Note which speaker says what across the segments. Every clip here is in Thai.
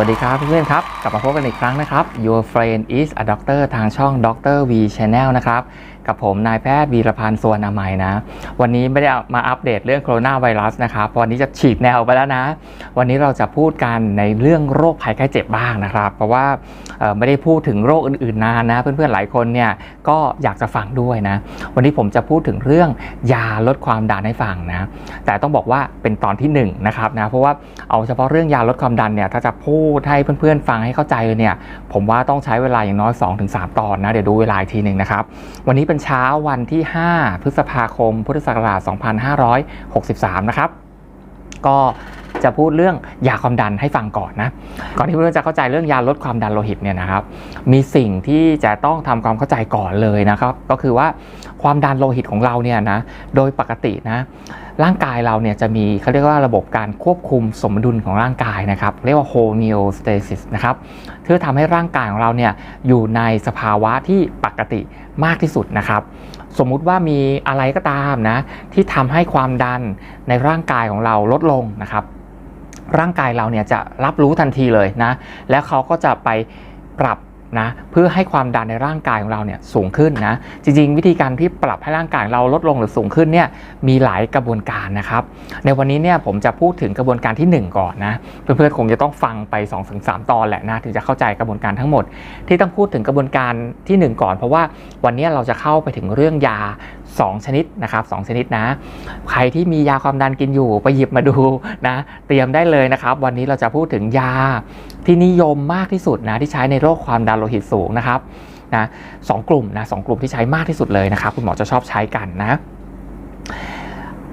Speaker 1: วัสดีครับเพื่อนๆครับ กลับมาพบกันอีกครั้งนะครับ Your friend is a doctor ทางช่อง Dr. V Channel นะครับ กับผมนายแพทย์วีรพันธ์สวนนามัยนะ วันนี้ไม่ได้มาอัปเดตเรื่องโคโรนาไวรัสนะครับวันนี้จะฉีกแนวไปแล้วนะ วันนี้เราจะพูดกันในเรื่องโรคภัยไข้เจ็บบ้างนะครับ เพราะว่าไม่ได้พูดถึงโรคอื่นๆนานนะ เพื่อนๆหลายคนเนี่ยก็อยากจะฟังด้วยนะ วันนี้ผมจะพูดถึงเรื่องยาลดความดันให้ฟังนะแต่ต้องบอกว่าเป็นตอนที่1นงนะครับนะเพราะว่าเอาเฉพาะเรื่องยาลดความดันเนี่ยถ้าจะพูดให้เพื่อนๆฟังให้เข้าใจเลยเนี่ยผมว่าต้องใช้เวลาอย่างน้อย 2-3 ตอนนะเดี๋ยวดูเวลาอีกทีหนึ่งนะครับวันนี้เป็นเช้าวันที่ 5 พฤษภาคม พุทธศักราช 2563 นะครับ ก็จะพูดเรื่องยาความดันให้ฟังก่อนนะ ก่อนที่เพื่อนจะเข้าใจเรื่องยาลดความดันโลหิตเนี่ยนะครับ มีสิ่งที่จะต้องทำความเข้าใจก่อนเลยนะครับ ก็คือว่าความดันโลหิตของเราเนี่ยนะโดยปกตินะร่างกายเราเนี่ยจะมีเขาเรียกว่าระบบการควบคุมสมดุลของร่างกายนะครับ เรียกว่า homeostasis นะครับเพื่อทำให้ร่างกายของเราเนี่ยอยู่ในสภาวะที่ปกติมากที่สุดนะครับ สมมุติว่ามีอะไรก็ตามนะที่ทำให้ความดันในร่างกายของเราลดลงนะครับ ร่างกายเราเนี่ยจะรับรู้ทันทีเลยนะแล้วเขาก็จะไปปรับ นะเพื่อให้ความดันในร่างกายของเราเนี่ยสูงขึ้นนะจริงๆ วิธีการที่ปรับให้ร่างกายเราลดลงหรือสูงขึ้นเนี่ยมีหลายกระบวนการนะครับ ในวันนี้เนี่ยผมจะพูดถึงกระบวนการที่ 1 ก่อนนะเพื่อนๆคงจะต้องฟังไป2อถึงสตอนแหละนะถึงจะเข้าใจกระบวนการทั้งหมด ที่ต้องพูดถึงกระบวนการทีหนึ่1 ก่อน เพราะว่าวันนี้เราจะเข้าไปถึงเรื่องยา 2 ชนิดนะครับสชนิดนะ ใครที่มียาความดันกินอยู่ไปหยิบมาดูนะเตรียมได้เลยนะครับ วันนี้เราจะพูดถึงยาที่นิยมมากที่สุดนะที่ใช้ในโรคความดันโลหิตสูงนะครับนะสองกลุ่มนะสองกลุ่มที่ใช้มากที่สุดเลยนะครับ คุณหมอจะชอบใช้กันนะ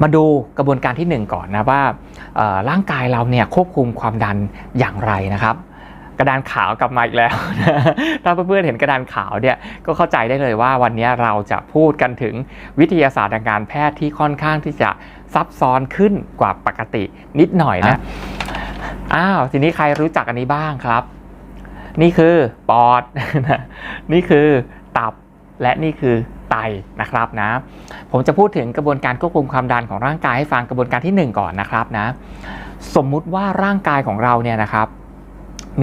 Speaker 1: มาดูกระบวนการที่ 1 ก่อนนะว่าร่างกายเราเนี่ยควบคุมความดันอย่างไรนะครับ กระดานขาวกลับมาอีกแล้ว ถ้าเพื่อนๆเห็นกระดานขาวเนี่ยก็เข้าใจได้เลยว่าวันนี้เราจะพูดกันถึงวิทยาศาสตร์ทางการแพทย์ที่ค่อนข้างที่จะซับซ้อนขึ้นกว่าปกตินิดหน่อยนะ อ้าว ทีนี้ใครรู้จักอันนี้บ้างครับ นี่คือปอด นี่คือตับและนี่คือไตนะครับนะ ผมจะพูดถึงกระบวนการควบคุมความดันของร่างกายให้ฟังกระบวนการที่ 1 ก่อนนะครับนะ สมมุติว่าร่างกายของเราเนี่ยนะครับ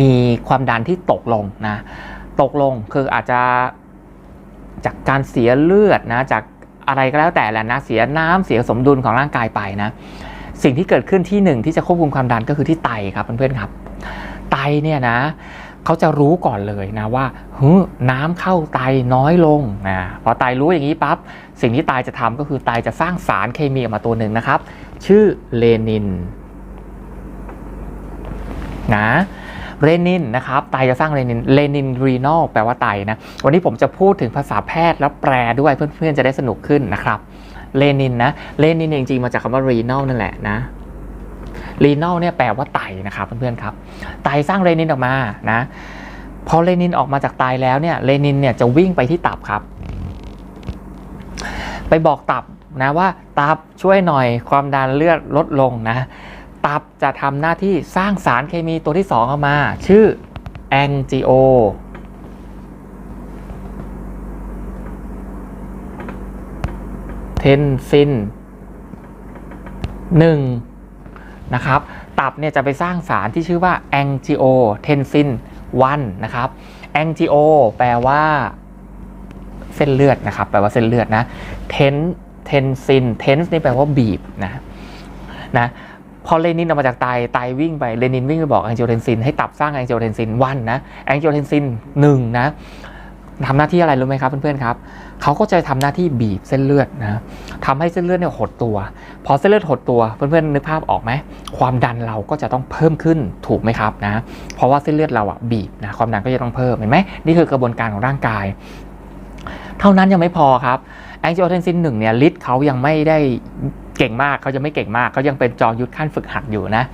Speaker 1: มีความดันที่ตกลงนะตกลงคืออาจจะจากการเสียเลือดนะจากอะไรก็แล้วแต่แหละนะเสียน้ำเสียสมดุลของร่างกายไปนะสิ่งที่เกิดขึ้นที่หนึ่งที่จะควบคุมความดันก็คือที่ไตครับเพื่อนๆครับ ไตเนี่ยนะเขาจะรู้ก่อนเลยนะว่าฮึน้ำเข้าไตน้อยลงนะพอไตรู้อย่างนี้ปั๊บสิ่งที่ไตจะทำก็คือไตจะสร้างสารเคมีออกมาตัวหนึ่งนะครับ ชื่อเลนินนะ เรนินนะครับไตจะสร้างเรนินเลนินรีนอลแปลว่าไตนะวันนี้ผมจะพูดถึงภาษาแพทย์แล้วแปลด้วยเพื่อนๆจะได้สนุกขึ้นนะครับเลนินนะเลนินจริงๆมาจากคำว่ารีนอลนั่นแหละนะรีนอลเนี่ยแปลว่าไตนะครับเพื่อนๆครับไตสร้างเรนินออกมานะพอเรนินออกมาจากไตแล้วเนี่ยเรนินเนี่ยจะวิ่งไปที่ตับครับ ไปบอกตับนะว่าตับช่วยหน่อยความดันเลือดลดลงนะ ตับจะทำหน้าที่สร้างสารเคมีตัวที่ 2 ออกมา ชื่อแองจิโอเทนซินหนึ่งนะครับ ตับเนี่ยจะไปสร้างสารที่ชื่อว่า angiotensin 1นะครับ angio แปลว่าเส้นเลือดนะครับ แปลว่าเส้นเลือดนะ ten tensin tens นี่แปลว่าบีบนะนะ พอเลนินออกมาจากไตไตวิ่งไปเลนินวิ่งไปบอก angiotensin ให้ตับสร้าง angiotensin 1นนะ angiotensin 1นะทำหน้าที่อะไรรู้ไหมครับเพื่อนๆครับเขาก็จะทำหน้าที่บีบเส้นเลือดนะทำให้เส้นเลือดเนี่ยหดตัว พอเส้นเลือดหดตัวเพื่อนๆนึกภาพออกไหมความดันเราก็จะต้องเพิ่มขึ้นถูกไหมครับนะเพราะว่าเส้นเลือดเราอะบีบนะความดันก็จะต้องเพิ่มเห็นไหมนี่คือกระบวนการของร่างกาย เท่านั้นยังไม่พอครับแองจิโอเทนซินหนึ่งเนี่ยฤทธิ์เขายังไม่ได้ เก่งมากเขาจะไม่เก่งมากเขายังเป็นจอยุทธขั้นฝึกหัดอยู่นะ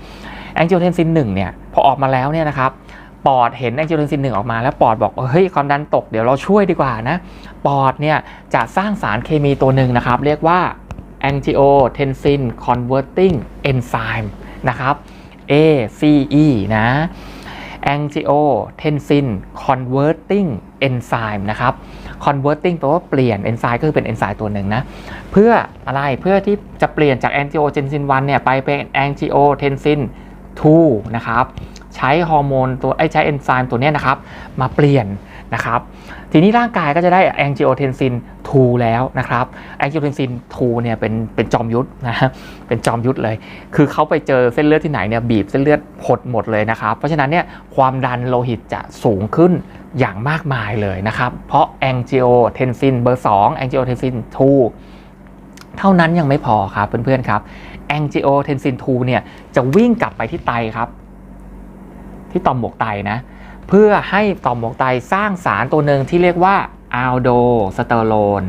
Speaker 1: แองจิโอเทนซินหนึ่งเนี่ยพอออกมาแล้วเนี่ยนะครับปอดเห็นแองจิโอเทนซินหนึ่งออกมาแล้วปอดบอกเฮ้ยความดันตกเดี๋ยวเราช่วยดีกว่านะปอดเนี่ยจะสร้างสารเคมีตัวหนึ่งนะครับ เรียกว่า angiotensin converting enzyme นะครับ ACE นะ angiotensin converting enzyme นะครับ converting แปลว่าเปลี่ยนเอนไซม์ก็คือเป็นเอนไซม์ตัวหนึ่งนะ เพื่ออะไรเพื่อที่จะเปลี่ยนจาก angiotensin 1เนี่ยไปเป็น angiotensin 2 นะครับ ใช้ฮอร์โมนตัวไอ้ใช้เอนไซม์ตัวนี้นะครับ มาเปลี่ยนนะครับ ทีนี้ร่างกายก็จะได้แองจิโอเทนซิน2แล้วนะครับแองจิโอเทนซิน2เนี่ยเป็นเป็นจอมยุทธนะฮะเป็นจอมยุทธเลย คือเขาไปเจอเส้นเลือดที่ไหนเนี่ยบีบเส้นเลือดหดหมดเลยนะครับ เพราะฉะนั้นเนี่ยความดันโลหิตจะสูงขึ้นอย่างมากมายเลยนะครับ เพราะแองจิโอเทนซินเบอร์2แองจิโอเทนซิน2เท่านั้นยังไม่พอครับเพื่อนๆครับแองจิโอเทนซิน2เนี่ยจะวิ่งกลับไปที่ไตครับ ที่ต่อมหมวกไตนะ เพื่อให้ต่อมหมวกไตสร้างสารตัวหนึ่งที่เรียกว่าอัลโดสเตอโรน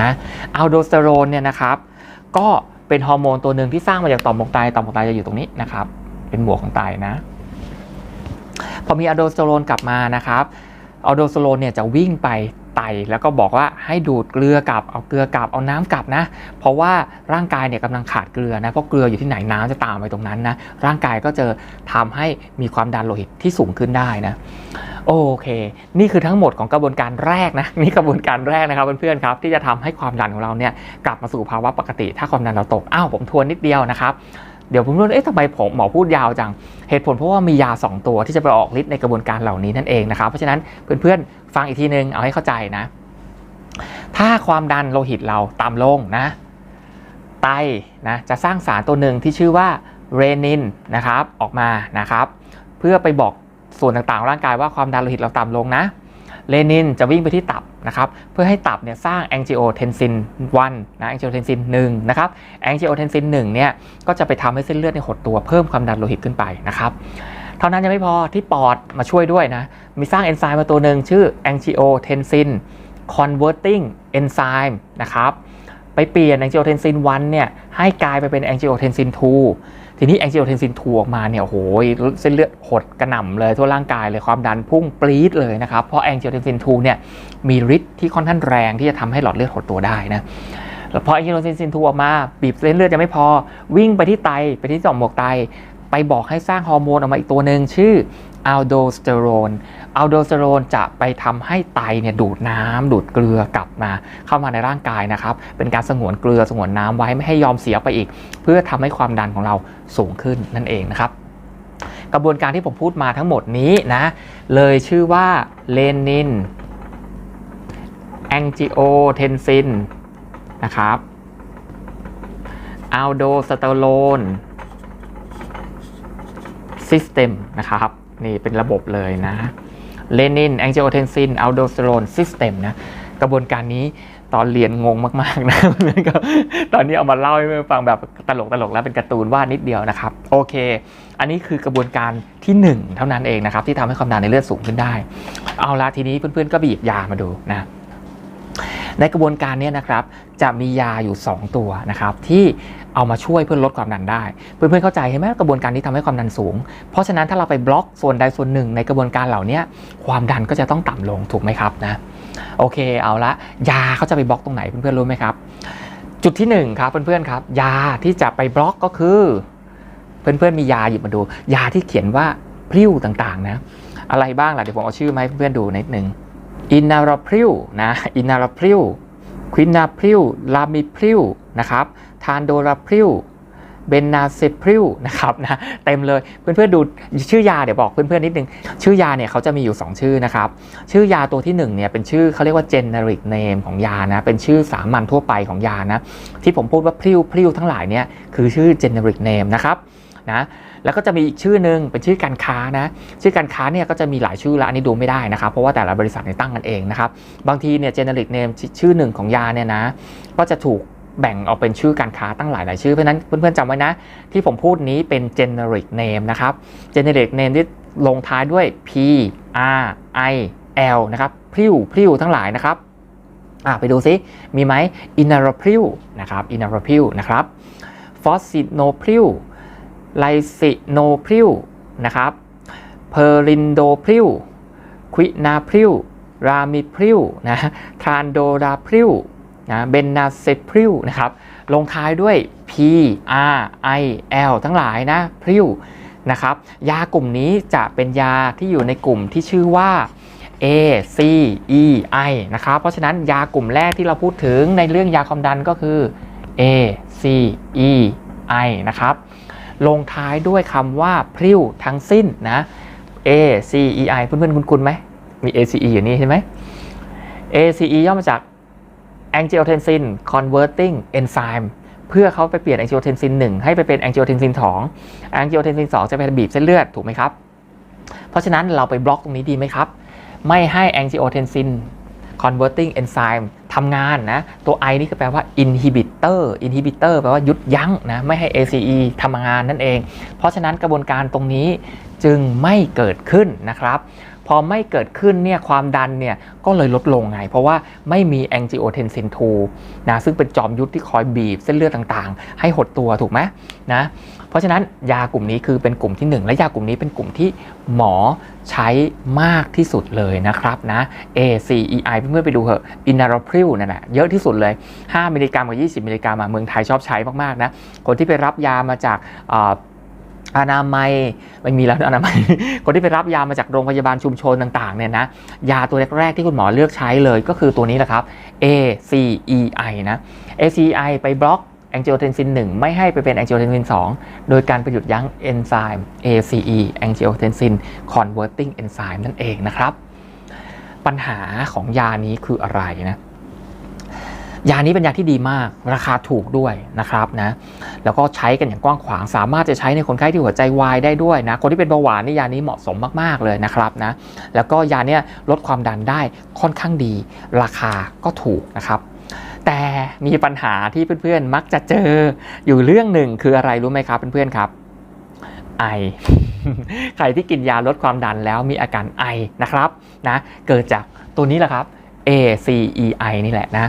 Speaker 1: นะอัลโดสเตอโรนเนี่ยนะครับ ก็เป็นฮอร์โมนตัวหนึ่งที่สร้างมาจากต่อมหมวกไตต่อมหมวกไตจะอยู่ตรงนี้นะครับ เป็นหมวกของไตนะ พอมีอะโดสเตอโรนกลับมานะครับอะโดสเตอโรนเนี่ยจะวิ่งไป ไตแล้วก็บอกว่าให้ดูดเกลือกลับเอาเกลือกลับเอาน้ำกลับนะ เพราะว่าร่างกายเนี่ยกำลังขาดเกลือนะเพราะเกลืออยู่ที่ไหนน้ำจะตามไปตรงนั้นนะร่างกายก็จะทำให้มีความดันโลหิตที่สูงขึ้นได้นะโอเค นี่คือทั้งหมดของกระบวนการแรกนะนี่กระบวนการแรกนะครับเพื่อนๆครับที่จะทำให้ความดันของเราเนี่ยกลับมาสู่ภาวะปกติ ถ้าความดันเราตกอ้าวผมทวนนิดเดียวนะครับ เดี๋ยวผมรู้เอ๊ะทำไมผมหมอพูดยาวจัง เหตุผลเพราะว่ามียา 2 ตัวที่จะไปออกฤทธิ์ในกระบวนการเหล่านี้นั่นเองนะครับ เพราะฉะนั้นเพื่อนๆฟังอีกทีนึงเอาให้เข้าใจนะ ถ้าความดันโลหิตเราต่ำลงนะ ไตนะจะสร้างสารตัวหนึ่งที่ชื่อว่าเรนินนะครับออกมานะครับ เพื่อไปบอกส่วนต่างๆของร่างกายว่าความดันโลหิตเราต่ำลงนะ เลนินจะวิ่งไปที่ตับนะครับเพื่อให้ตับเนี่ยสร้างแองจิโอเทนซิน1นะแองจิโอเทนซิน1นะครับแองจิโอเทนซิน1เนี่ยก็จะไปทำให้เส้นเลือดในหดตัวเพิ่มความดันโลหิตขึ้นไปนะครับเท่านั้นยังไม่พอที่ปอดมาช่วยด้วยนะมีสร้างเอนไซม์มาตัวหนึ่งชื่อ angiotensin converting enzyme นะครับไปเปลี่ยน angiotensin 1เนี่ยให้กลายไปเป็น angiotensin 2 ทีนี้ angiotensin 2ออกมาเนี่ยโหยเส้นเลือดหดกระหน่ำเลยทั่วร่างกายเลยความดันพุ่งปรี๊ดเลยนะครับเพราะแองจิโอเทนซินทูเนี่ยมีฤทธิ์ที่ค่อนข้างแรงที่จะทำให้หลอดเลือดหดตัวได้นะแล้วพอ angiotensin 2ออกมาบีบเส้นเลือดจะไม่พอวิ่งไปที่ไตไปที่ต่อมหมวกไตไปบอกให้สร้างฮอร์โมนออกมาอีกตัวหนึ่งชื่อ อัลโดสเตอโรนอัลโดสเตอโรนจะไปทำให้ไตเนี่ยดูดน้ำดูดเกลือกลับมา เข้ามาในร่างกายนะครับ เป็นการสงวนเกลือสงวนน้ำไว้ไม่ให้ยอมเสียไปอีก เพื่อทำให้ความดันของเราสูงขึ้นนั่นเองนะครับกระบวนการที่ผมพูดมาทั้งหมดนี้นะ เลยชื่อว่าเลนินแองจิโอเทนซินนะครับอัลโดสเตอโรน System นะครับ นี่เป็นระบบเลยนะเลนินแองจิโอเทนซินอัลโดสเตอโรนซิสเต็มนะกระบวนการนี้ตอนเรียนงงมากๆนะก็ตอนนี้เอามาเล่าให้ฟังแบบตลกตลกๆแล้วเป็นการ์ตูนวาดนิดเดียวนะครับ โอเค อันนี้คือกระบวนการที่ 1 เท่านั้นเองนะครับ ที่ทำให้ความดันในเลือดสูงขึ้นได้ เอาละทีนี้เพื่อนๆก็บีบยามาดูนะ ในกระบวนการนี้นะครับจะมียาอยู่ 2 ตัวนะครับที่เอามาช่วยเพื่อลดความดันได้ เพื่อนๆเข้าใจใช่ไหมกระบวนการนี้ทำให้ความดันสูง เพราะฉะนั้นถ้าเราไปบล็อกส่วนใดส่วนหนึ่งในกระบวนการเหล่านี้ความดันก็จะต้องต่ำลงถูกไหมครับนะโอเคเอาละยาเขาจะไปบล็อกตรงไหนเพื่อนๆรู้ไหมครับ จุดที่หนึ่งครับเพื่อนๆครับ ยาที่จะไปบล็อกก็คือ เพื่อนๆมียาหยิบมาดู ยาที่เขียนว่าพริ้วต่างๆนะอะไรบ้างล่ะเดี๋ยวผมเอาชื่อมาให้เพื่อนๆดูนิดนึง อินาราพริวนะอินาราพริวควินาพริวลามิพริวนะครับทานโดราพริวเบนนาเซพริวนะครับนะเต็มเลยเพื่อนๆดูชื่อยาเดี๋ยวบอกเพื่อนๆนิดนึง ชื่อยาเนี่ยเขาจะมีอยู่ 2 ชื่อนะครับ ชื่อยาตัวที่1เนี่ยเป็นชื่อเขาเรียกว่า generic name ของยานะเป็นชื่อสามัญทั่วไปของยานะที่ผมพูดว่าพริวพริวทั้งหลายเนี่ยคือชื่อ generic name นะครับนะ แล้วก็จะมีอีกชื่อหนึ่งเป็นชื่อการค้านะ ชื่อการค้าเนี่ยก็จะมีหลายชื่อแล้วอันนี้ดูไม่ได้นะครับ เพราะว่าแต่ละบริษัทเนี่ยตั้งกันเองนะครับ บางทีเนี่ย generic name ชื่อหนึ่งของยาเนี่ยนะ ก็จะถูกแบ่งออกเป็นชื่อการค้าตั้งหลายหลายชื่อ เพราะนั้นเพื่อนๆจำไว้นะ ที่ผมพูดนี้เป็น generic name นะครับ generic name ที่ลงท้ายด้วย p r i l นะครับพริ้วพริ้วทั้งหลายนะครับอะไปดูซิมีไหม inarapil นะครับ inarapil นะครับ fosinopril ไลซิโนพริวนะครับเพอรินโดพริวควินาพริวรามิพริวนะทรานโดราพริวนะเบนนาเซพริวนะครับลงท้ายด้วย P R I L ทั้งหลายนะพริวนะครับยากลุ่มนี้จะเป็นยาที่อยู่ในกลุ่มที่ชื่อว่า A C E I นะครับ เพราะฉะนั้นยากลุ่มแรกที่เราพูดถึงในเรื่องยาความดันก็คือ A C E I นะครับ ลงท้ายด้วยคำว่าพริ้วทั้งสิ้นนะ A C E I เพื่อนๆคุ้นๆไหม มี A C E อยู่นี่ใช่ไหม A C E ย่อมาจาก angiotensin converting enzyme เพื่อเขาไปเปลี่ยน angiotensin 1 ให้ไปเป็น angiotensin 2 angiotensin 2 จะไปบีบเส้นเลือดถูกไหมครับ เพราะฉะนั้นเราไปบล็อกตรงนี้ดีไหมครับ ไม่ให้ angiotensin converting enzyme ทำงานนะ ตัว I นี่ก็แปลว่า inhibitor inhibitor แปลว่ายุดยั้งนะ ไม่ให้ ACE ทำงานนั่นเอง เพราะฉะนั้นกระบวนการตรงนี้จึงไม่เกิดขึ้นนะครับ พอไม่เกิดขึ้นเนี่ยความดันเนี่ยก็เลยลดลงไง เพราะว่าไม่มี angiotensin 2นะซึ่งเป็นจอมยุทธที่คอยบีบเส้นเลือดต่างๆ ให้หดตัวถูกไหมนะ เพราะฉะนั้นยากลุ่มนี้คือเป็นกลุ่มที่ 1 และยากลุ่มนี้เป็นกลุ่มที่หมอใช้มากที่สุดเลยนะครับนะ ACEI เพื่อนๆไปดูเหอะอินาราพริลนั่นแหละเยอะที่สุดเลย 5 มิลลิกรัมกับ 20 มิลลิกรัมอะเมืองไทยชอบใช้มากๆนะคนที่ไปรับยามาจากอาอนามัยไม่มีแล้วอนามัย คนที่ไปรับยามาจากโรงพยาบาลชุมชนต่างๆเนี่ยนะยาตัวแรกๆที่คุณหมอเลือกใช้เลยก็คือตัวนี้แหละครับ ACEI นะ ACEI ไปบล็อก angiotensin 1ไม่ให้ไปเป็น angiotensin 2โดยการไปหยุดยั้งเอนไซม์ ACE angiotensin converting enzyme นั่นเองนะครับ ปัญหาของยานี้คืออะไรนะ ยานี้เป็นยาที่ดีมาก ราคาถูกด้วยนะครับนะ แล้วก็ใช้กันอย่างกว้างขวาง สามารถจะใช้ในคนไข้ที่หัวใจวายได้ด้วยนะ คนที่เป็นเบาหวานนี่ยานี้เหมาะสมมากๆเลยนะครับนะ แล้วก็ยาเนี้ยลดความดันได้ค่อนข้างดี ราคาก็ถูกนะครับ แต่มีปัญหาที่เพื่อนๆ มักจะเจออยู่เรื่องหนึ่งคืออะไรรู้ไหมครับเพื่อนๆครับ ไอ ใครที่กินยาลดความดันแล้วมีอาการไอนะครับนะเกิดจากตัวนี้แหละครับ ACEI นี่แหละนะ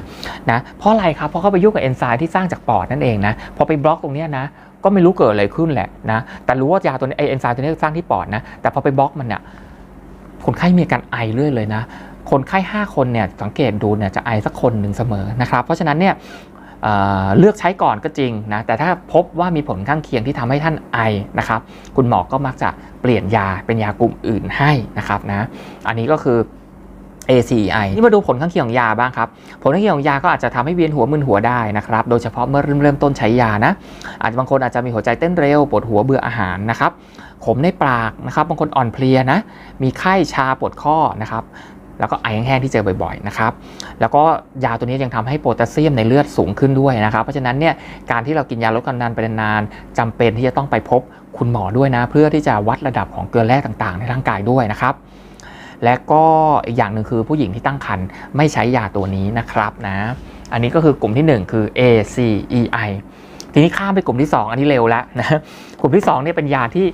Speaker 1: นะเพราะอะไรครับ เพราะเขาไปยุ่งกับเอนไซม์ที่สร้างจากปอดนั่นเองนะพอไปบล็อกตรงนี้นะก็ไม่รู้เกิดอะไรขึ้นแหละนะแต่รู้ว่ายาตัวนี้ไอเอนไซม์ตัวนี้สร้างที่ปอดนะแต่พอไปบล็อกมันเนี่ยคนไข้มีอาการไอเรื่อยเลยนะ คนไข้ 5 คนเนี่ยสังเกตดูเนี่ยจะไอสักคนหนึ่งเสมอนะครับ เพราะฉะนั้นเนี่ยเเลือกใช้ก่อนก็จริงนะแต่ถ้าพบว่ามีผลข้างเคียงที่ทำให้ท่านไอนะครับ คุณหมอก็มักจะเปลี่ยนยาเป็นยากลุ่มอื่นให้นะครับนะอันนี้ก็คือ ACEI นี่มาดูผลข้างเคียงของยาบ้างครับ ผลข้างเคียงของยาก็อาจจะทำให้เวียนหัวมึนหัวได้นะครับ โดยเฉพาะเมื่อเริ่มเริ่มต้นใช้ยานะ อาจจะบางคนอาจจะมีหัวใจเต้นเร็ว ปวดหัวเบื่ออาหารนะครับ ขมในปากนะครับ บางคนอ่อนเพลียนะ มีไข้ชาปวดข้อนะครับ แล้วก็ไอแห้งๆที่เจอบ่อยๆนะครับ แล้วก็ยาตัวนี้ยังทำให้โพแทสเซียมในเลือดสูงขึ้นด้วยนะครับ เพราะฉะนั้นเนี่ยการที่เรากินยาลดความดันไปนานๆจำเป็นที่จะต้องไปพบคุณหมอด้วยนะ เพื่อที่จะวัดระดับของเกลือแร่ต่างๆ ในร่างกายด้วยนะครับ และก็อีกอย่างหนึ่งคือผู้หญิงที่ตั้งครรภ์ไม่ใช้ยาตัวนี้นะครับนะ อันนี้ก็คือกลุ่มที่ 1 คือ ACEI ทีนี้ข้ามไปกลุ่มที่ 2 อันนี้เร็วแล้วนะกลุ่มที่2เนี่ยเป็นยาที่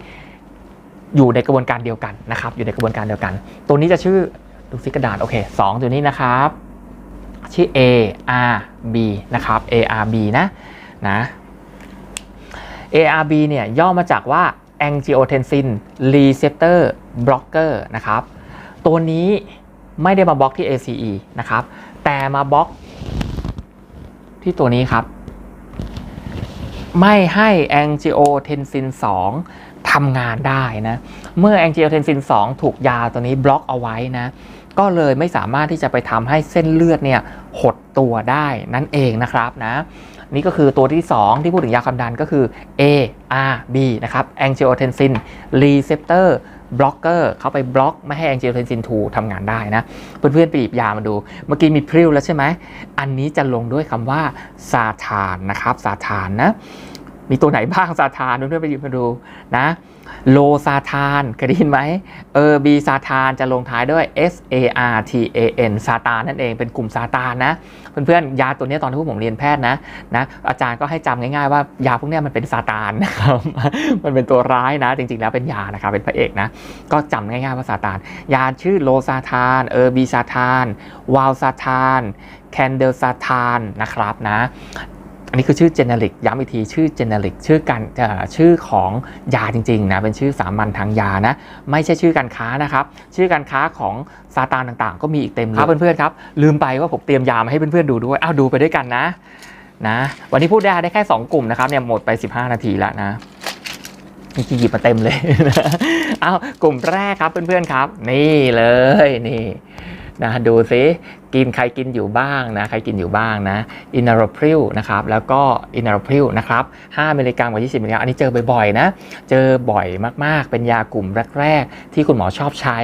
Speaker 1: อยู่ในกระบวนการเดียวกันนะครับ อยู่ในกระบวนการเดียวกัน ตัวนี้จะชื่อ ดูซิกระดาษโอเคสองตัวนี้นะครับ ชื่อ ARB นะครับ ARB นะนะ ARB เนี่ยย่อมาจากว่า angiotensin receptor blocker นะครับ ตัวนี้ไม่ได้มาบล็อกที่ ACE นะครับ แต่มาบล็อกที่ตัวนี้ครับ ไม่ให้ angiotensin 2ทำงานได้นะ เมื่อ angiotensin 2 ถูกยาตัวนี้บล็อกเอาไว้นะ ก็เลยไม่สามารถที่จะไปทำให้เส้นเลือดเนี่ยหดตัวได้นั่นเองนะครับนะนี่ก็คือตัวที่ 2 ที่พูดถึงยาความดันก็คือ ARB นะครับ angiotensin receptor blocker เข้าไปบล็อกไม่ให้ angiotensin 2ทำงานได้นะ เพื่อนๆไปหยิบยามาดู เมื่อกี้มีพริ้วแล้วใช่ไหม อันนี้จะลงด้วยคำว่าซาทานนะครับซาทานนะ มีตัวไหนบ้างซาทานเพื่อนๆไปหยิบมาดูนะ โลซาทานเคยได้ยินไหมเออบีซาทานจะลงท้ายด้วย S A R T A N ซาตานนั่นเองเป็นกลุ่มซาตานนะ เพื่อนๆ ยาตัวนี้ตอนที่ผมเรียนแพทย์นะนะอาจารย์ก็ให้จำง่ายๆว่ายาพวกนี้มันเป็นซาตานนะครับมันเป็นตัวร้ายนะ จริงๆแล้วเป็นยานะครับเป็นพระเอกนะ ก็จำง่ายๆว่าซาตาน ยาชื่อโลซาทานเออบีซาทานวาลซาทานแคนเดลซาทานนะครับนะ อันนี้คือชื่อ generic ย้ำอีกทีชื่อ generic ชื่อการเอ่อชื่อของยาจริงๆนะเป็นชื่อสามัญทางยานะไม่ใช่ชื่อการค้านะครับ ชื่อการค้าของซาตานต่างๆ ก็มีอีกเต็มเลยครับเพื่อนๆครับ ลืมไปว่าผมเตรียมยามาให้เพื่อนๆดูด้วยอ้าวดูไปด้วยกันนะนะ วันนี้พูดได้ได้แค่ 2 กลุ่มนะครับเนี่ยหมดไป 15 นาทีแล้วนะนี่หยิบมาเต็มเลยนะอ้าวกลุ่มแรกครับเพื่อนๆครับ นี่เลยนี่ นะดูซิกินใครกินอยู่บ้างนะใครกินอยู่บ้างนะอินาโรพริลนะครับแล้วก็อินาโรพริลนะครับ5มิลลิกรัมกับ20มิลลิกรัมอันนี้เจอบ่อยๆนะเจอบ่อยมากๆ เป็นยากลุ่มแรกๆ ที่คุณหมอชอบใช้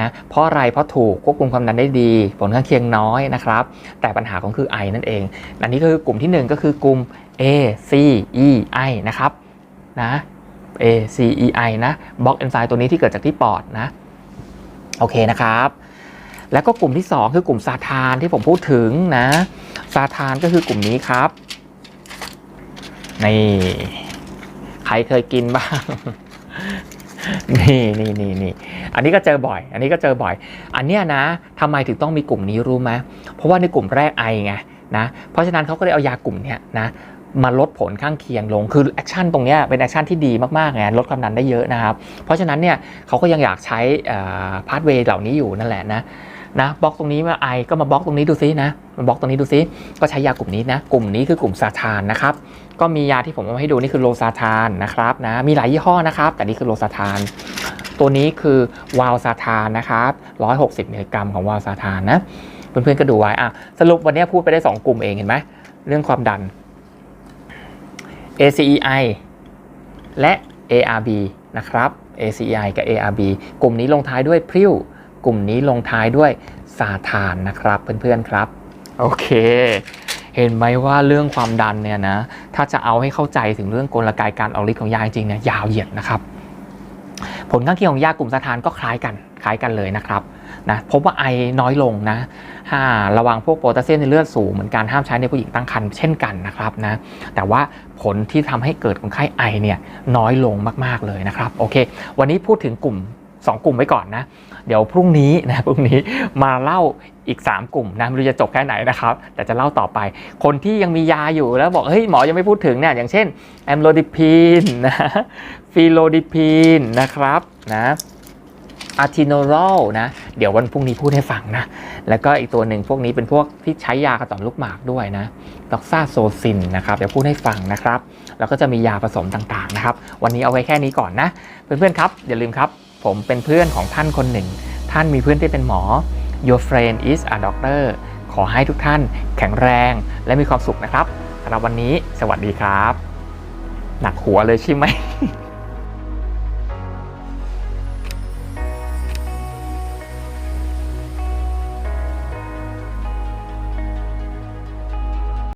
Speaker 1: นะเพราะอะไรเพราะถูกควบคุมความดันได้ดี ผลข้างเคียงน้อยนะครับ แต่ปัญหาของคือไอนั่นเอง อันนี้ก็คือกลุ่มที่ 1 ก็คือกลุ่ม A C E I นะครับนะ A C E I นะบล็อกเอนไซม์ตัวนี้ที่เกิดจากที่ปอดนะโอเคนะครับ แล้วก็กลุ่มที่ 2 คือกลุ่มซาทานที่ผมพูดถึงนะซาทานก็คือกลุ่มนี้ครับนี่ใครเคยกินบ้างนี่นี่นี่นี่อันนี้ก็เจอบ่อย อันนี้ก็เจอบ่อย อันเนี้ยนะทำไมถึงต้องมีกลุ่มนี้รู้ไหมเพราะว่าในกลุ่มแรกไอไงนะเพราะฉะนั้นเขาก็เลยเอายากลุ่มเนี้ยนะมาลดผลข้างเคียงลง คือแอคชั่นตรงนี้เป็นแอคชั่นที่ดีมากๆไงลดความดันได้เยอะนะครับ เพราะฉะนั้นเนี่ยเขาก็ยังอยากใช้พาสเวย์เหล่านี้อยู่นั่นแหละนะ นะบล็อกตรงนี้มาไอก็มาบล็อกตรงนี้ดูซินะมาบล็อกตรงนี้ดูซิก็ใช้ยากลุ่มนี้นะ กลุ่มนี้คือกลุ่มซาทานนะครับก็มียาที่ผมเอามาให้ดูนี่คือโลซาทานนะครับนะมีหลายยี่ห้อนะครับ แต่นี่คือโลซาทาน ตัวนี้คือวาลซาทานนะครับ160มิลลิกรัมของวาลซาทานนะเพื่อนๆก็ดูไว้อะสรุปวันนี้พูดไปได้ 2 กลุ่มเองเห็นไหมเรื่องความดัน ACEI และ ARB นะครับ ACEI กับ ARB กลุ่มนี้ลงท้ายด้วยพริ้ว กลุ่มนี้ลงท้ายด้วยซาทานนะครับเพื่อนๆครับ โอเค เห็นไหมว่าเรื่องความดันเนี่ยนะ ถ้าจะเอาให้เข้าใจถึงเรื่องกลไกการออกฤทธิ์ของยาจริงเนี่ยยาวเหยียดนะครับ ผลข้างเคียงของยากลุ่มซาทานก็คล้ายกันคล้ายกันเลยนะครับนะพบว่าไอน้อยลงนะห้าระวังพวกโพแทสเซียมในเลือดสูงเหมือนกันห้ามใช้ในผู้หญิงตั้งครรภ์เช่นกันนะครับนะแต่ว่าผลที่ทำให้เกิดคนไข้ไอเนี่ยน้อยลงมากๆเลยนะครับโอเค วันนี้พูดถึงกลุ่ม 2 กลุ่มไว้ก่อนนะ เดี๋ยวพรุ่งนี้นะพรุ่งนี้มาเล่าอีก 3 กลุ่มนะไม่รู้จะจบแค่ไหนนะครับ แต่จะเล่าต่อไป คนที่ยังมียาอยู่แล้วบอกเฮ้ยหมอยังไม่พูดถึงเนี่ยอย่างเช่นแอมโลดิพีนนะฟิโลดิพีนนะครับนะอะทิโนรอลนะเดี๋ยววันพรุ่งนี้พูดให้ฟังนะ แล้วก็อีกตัวหนึ่งพวกนี้เป็นพวกที่ใช้ยากระต่อมลูกหมากด้วยนะดอกซาโซซินนะครับเดี๋ยวพูดให้ฟังนะครับ แล้วก็จะมียาผสมต่างๆนะครับ วันนี้เอาไว้แค่นี้ก่อนนะ เพื่อนๆครับ อย่าลืมครับ ผมเป็นเพื่อนของท่านคนหนึ่ง ท่านมีเพื่อนที่เป็นหมอ Your friend is a doctor ขอให้ทุกท่านแข็งแรงและมีความสุขนะครับสำหรับวันนี้สวัสดีครับ หนักหัวเลยใช่ไหม